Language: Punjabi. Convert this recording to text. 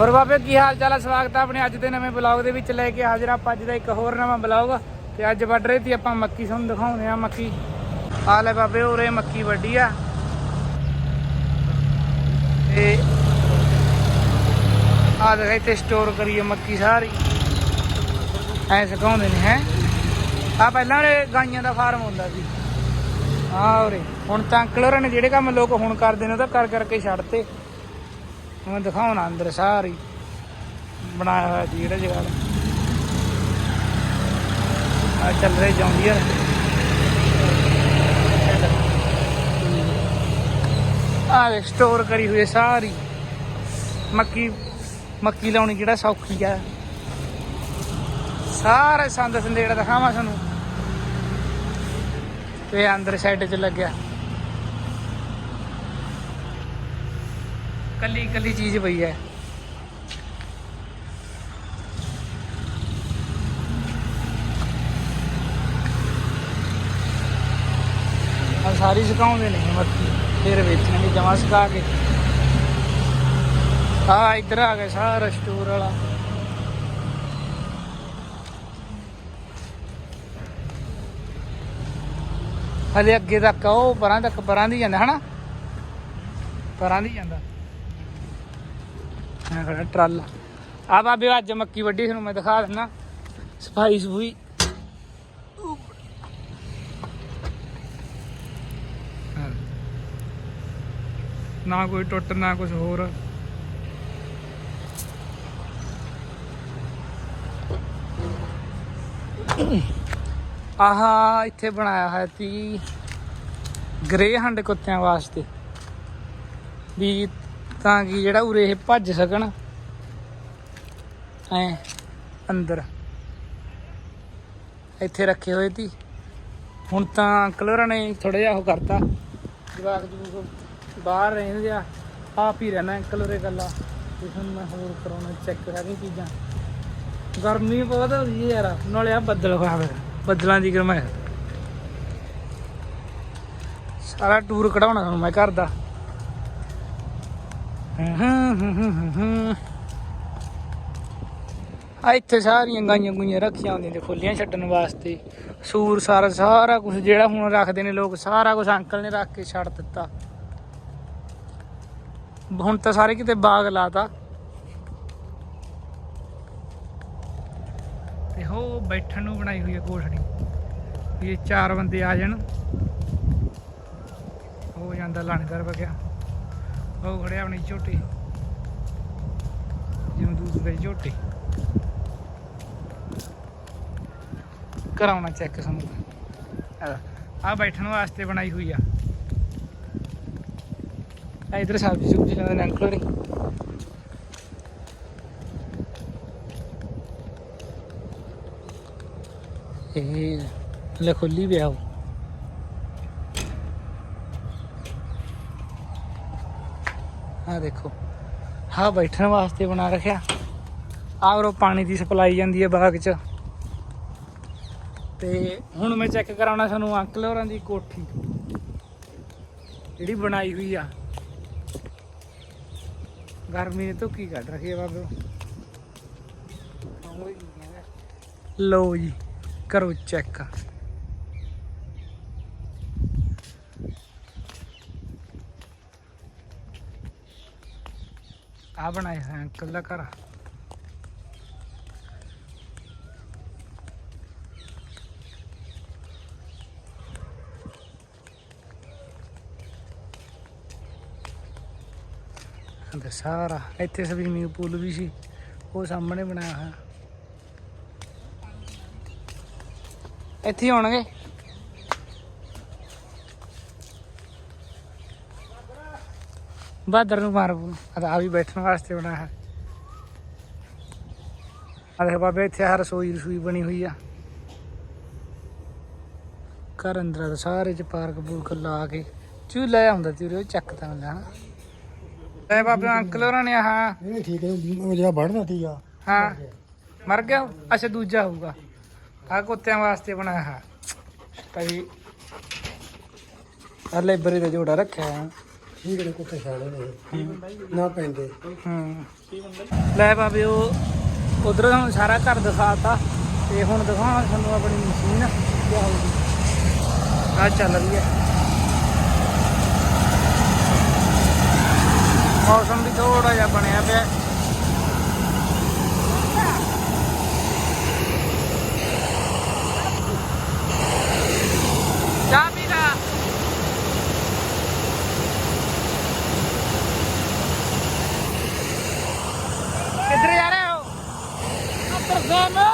ਹੋਰ ਬਾਬੇ ਕੀ ਹਾਲ ਚਾਲ ਹੈ ਸਵਾਗਤ ਹੈ ਆਪਣੇ ਅੱਜ ਦੇ ਨਵੇਂ ਬਲੌਗ ਦੇ ਵਿੱਚ ਲੈ ਕੇ ਹਾਜ਼ਰ ਆਪਾਂ ਅੱਜ ਦਾ ਇੱਕ ਹੋਰ ਨਵਾਂ ਬਲੌਗ ਤੇ ਅੱਜ ਵੱਢ ਰਹੇ ਸੀ ਆਪਾਂ ਮੱਕੀ, ਤੁਹਾਨੂੰ ਦਿਖਾਉਂਦੇ ਆ ਮੱਕੀ। ਆ ਲੈ ਬਾਬੇ ਉਰੇ ਮੱਕੀ ਵੱਢੀ ਆ। ਤੇ ਆ ਦੇਖ ਇੱਥੇ ਸਟੋਰ ਕਰੀਏ ਮੱਕੀ ਸਾਰੀ। ਐ ਸੁਕਾਉਂਦੇ ਨੇ, ਹੈ? ਆ ਪਹਿਲਾਂ ਉਰੇ ਗਾਈਆਂ ਦਾ ਫਾਰਮ ਹੁੰਦਾ ਸੀ। ਆ ਉਰੇ। ਹੁਣ ਤਾਂ ਅੰਕਲ ਹੋਰਾਂ ਨੇ ਜਿਹੜੇ ਕੰਮ ਲੋਕ ਹੁਣ ਕਰਦੇ ਨੇ ਉਹ ਤਾਂ ਕਰ ਕਰਕੇ ਛੱਡਤੇ। ਮੈਂ ਦਿਖਾਉਣਾ ਅੰਦਰ ਸਾਰੀ। ਬਣਾਇਆ ਹੋਇਆ ਜੀ ਜਿਹੜਾ ਜਗ੍ਹਾ ਆ ਚੱਲ ਰਹੇ ਜਾਂਦੀ ਹੈ ਆ ਸਟੋਰ ਕਰੀ ਹੋਈ ਸਾਰੀ। ਮੱਕੀ ਮੱਕੀ ਲਾਉਣੀ ਜਿਹੜਾ ਸੌਖੀ ਆ। ਸਾਰੇ ਸੰਦ ਸੰਦੇੜਾ ਦਿਖਾਵਾਂ ਤੁਹਾਨੂੰ। ਤੇ ਅੰਦਰ ਸਾਈਡ 'ਚ ਲੱਗਿਆ। ਕੱਲੀ ਕੱਲੀ ਚੀਜ਼ ਪਈ ਹੈ। ਆ ਸਾਰੀ ਸੁਕਾਉਂਦੇ ਨੇ ਮੱਕੀ, ਫਿਰ ਵੇਚਣਗੇ ਜਮਾ ਸੁਕਾ ਕੇ। ਆ ਇੱਧਰ ਆ ਗਿਆ ਸਾਰਾ ਸਟੋਰ ਵਾਲਾ। ਹਲੇ ਅੱਗੇ ਤੱਕ ਉਹ ਪਰਾਂ ਤੱਕ, ਪਰਾਂ ਦੀ ਜਾਂਦਾ, ਹਨਾ? ਪਰਾਂ ਦੀ ਜਾਂਦਾ। ਮੈਂ ਖੜਾ ਟਰਾਲਾ। ਆ ਬਾਬੇ, ਅੱਜ ਮੱਕੀ ਵੱਡੀ ਤੁਹਾਨੂੰ ਮੈਂ ਦਿਖਾ ਦਿੰਦਾ ਸਫ਼ਾਈ ਸਫੂਈ। ਨਾ ਕੋਈ ਟੁੱਟ, ਨਾ ਕੁਝ ਹੋਰ। ਆਹਾ, ਇੱਥੇ ਬਣਾਇਆ ਹੈ ਤੀ ਗ੍ਰੇ ਹੰਡ ਕੁੱਤਿਆਂ ਵਾਸਤੇ। ਵੀ ਤਾਂ ਕਿ ਜਿਹੜਾ ਉਰੇ ਇਹ ਭੱਜ ਸਕਣ। ਐ, ਅੰਦਰ। ਇੱਥੇ ਰੱਖੇ ਹੋਏ ਤੀ। ਹੁਣ ਤਾਂ ਅੰਕਲ ਹੋਰਾਂ ਨੇ ਥੋੜਾ ਜਿਹਾ ਉਹ ਕਰਤਾ। ਜਵਾਕ ਜੂਕ ਬਾਹਰ ਰਹਿੰਦੇ ਆ ਆਪ ਹੀ ਰਹਿਣਾ ਅੰਕਲ ਹੋਰੇ ਗੱਲਾਂ ਤੇ ਹੁਣ ਮੈਂ ਹੋਰ ਕਰਾਉਣਾ ਚੈੱਕ ਸਾਰੀਆਂ ਚੀਜ਼ਾਂ। ਗਰਮੀ ਬਹੁਤ ਹੋ ਰਹੀ ਹੈ ਯਾਰ। ਨਾਲੇ ਆ ਬੱਦਲ ਹੋਇਆ ਫਿਰ ਬੱਦਲਾਂ ਦੀ ਗਰਮੈਸ਼ ਸਾਰਾ ਟੂਰ ਕਢਾਉਣਾ ਤੁਹਾਨੂੰ ਮੈਂ ਘਰ ਦਾ। ਆ ਇੱਥੇ ਸਾਰੀਆਂ ਗਾਈਆਂ ਗੁਈਆਂ ਰੱਖੀਆਂ ਹੁੰਦੀਆਂ ਤੇ ਖੁੱਲੀਆਂ ਛੱਡਣ ਵਾਸਤੇ। ਸੂਰ, ਸਾਰਾ ਸਾਰਾ ਕੁਝ ਜਿਹੜਾ ਹੁਣ ਰੱਖਦੇ ਨੇ ਲੋਕ, ਸਾਰਾ ਕੁਝ ਅੰਕਲ ਨੇ ਰੱਖ ਕੇ ਛੱਡ ਦਿੱਤਾ। ਹੁਣ ਤਾਂ ਸਾਰੇ ਕਿਤੇ ਬਾਗ ਲਾਤਾ। ਤੇ ਹੋ, ਬੈਠਣ ਨੂੰ ਬਣਾਈ ਹੋਈ ਹੈ ਕੋਠੜੀ। ਇਹ ਚਾਰ ਬੰਦੇ ਆ ਜਾਣ। ਹੋ ਜਾਂਦਾ ਲਣਗਰ ਵਗਿਆ। ਉਹ ਖੜਿਆ ਆਪਣੀ ਝੋਟੀ ਜਿਵੇਂ ਦੂਧ ਦੇ ਝੋਟੀ ਕਰਾਉਣਾ ਚੈੱਕ ਸਾਨੂੰ ਆ ਬੈਠਣ ਵਾਸਤੇ ਬਣਾਈ ਹੋਈ ਆ ਆ ਇਧਰ ਸਬਜ਼ੀ ਸੁਬਜ਼ੀ ਲਾਉਂਦੇ ਨੇ ਅੰਕਲ ਹੋਰੀ ਇਹ ਲੈ ਖੁੱਲੀ ਵੀ ਆਓ ਆ ਦੇਖੋ। ਹਾਂ ਬੈਠਣ ਵਾਸਤੇ ਬਣਾ ਰੱਖਿਆ। ਆ ਉਰੋਂ ਪਾਣੀ ਦੀ ਸਪਲਾਈ ਜਾਂਦੀ ਹੈ ਬਾਗ 'ਚ। ਤੇ ਹੁਣ ਮੈਂ ਚੈੱਕ ਕਰਾਉਣਾ ਸਾਨੂੰ ਅੰਕਲ ਹੋਰਾਂ ਦੀ ਕੋਠੀ। ਜਿਹੜੀ ਬਣਾਈ ਹੋਈ ਆ। ਗਰਮੀ ਨੇ ਧੁੱਕੀ ਕੱਢ ਰੱਖੀ ਆ ਬਾਬੇ। ਲਓ ਜੀ, ਕਰੋ ਚੈੱਕ। ਆ ਬਣਾਇਆ ਹੈ ਅੰਕਲ ਦਾ ਘਰ। ਤੇ ਸਾਰਾ, ਇੱਥੇ ਸਵੀਮਿੰਗ ਪੂਲ ਵੀ ਸੀ, ਉਹ ਸਾਹਮਣੇ ਬਣਾਇਆ ਹੋਇਆ। ਇੱਥੇ ਆਉਣਗੇ ਬਾਦਰ ਨੂੰ ਮਾਰ ਆ ਵੀ ਬੈਠਣ ਵਾਸਤੇ ਬਣਾਇਆ ਹੈ। ਆ ਦੇਖ ਬਾਬੇ ਇੱਥੇ ਆ ਰਸੋਈ ਰਸੋਈ ਬਣੀ ਹੋਈ ਆ। ਘਰ ਅੰਦਰ ਦਾ ਸਾਰੇ ਚ ਪਾਰਕ ਪੂਰਕ ਲਾ ਕੇ ਚੂਲਾ ਜਿਹਾ ਹੁੰਦਾ ਸੀ ਉਰੇ ਉਹ ਚੱਕਦਾ ਹੁੰਦਾ ਹਨਾ ਤੇ ਬਾਬੇ ਅੰਕਲ ਹੋਰਾਂ ਨੇ ਆਹ ਇਹ ਠੀਕ ਹੈ ਉਹ ਜਿਹੜਾ ਵੜਦਾ ਸੀਗਾ ਹਾਂ ਮਰ ਗਿਆ ਉਹ? ਅੱਛਾ ਦੂਜਾ ਹੋਊਗਾ। ਆ ਕੁੱਤਿਆਂ ਵਾਸਤੇ ਬਣਾਇਆ ਹੈ। ਭਾਈ ਆ ਲਾਇਬ੍ਰੇਰੀ ਦਾ ਜੋੜਾ ਰੱਖਿਆ ਹੈ। ਠੀਕ ਨੇ ਕੁੱਤੇ ਛਾਲੇ ਨੇ। ਨਾ ਪੈਂਦੇ। ਹੂੰ। ਲੈ ਬਾਬੇ, ਉਹ ਉਧਰ ਹੁਣ ਸਾਰਾ ਘਰ ਦਿਖਾਤਾ। ਤੇ ਹੁਣ ਦਿਖਾਵਾਂ ਤੁਹਾਨੂੰ ਆਪਣੀ ਮਸ਼ੀਨ। ਕੀ ਆ ਚੱਲ ਰਹੀ ਹੈ। ਮੌਸਮ ਵੀ ਥੋੜਾ ਜਿਹਾ ਬਣਿਆ ਪਿਆ। ਕਿੱਧਰ ਜਾ ਰਹੇ ਹੋ ਅੰਦਰ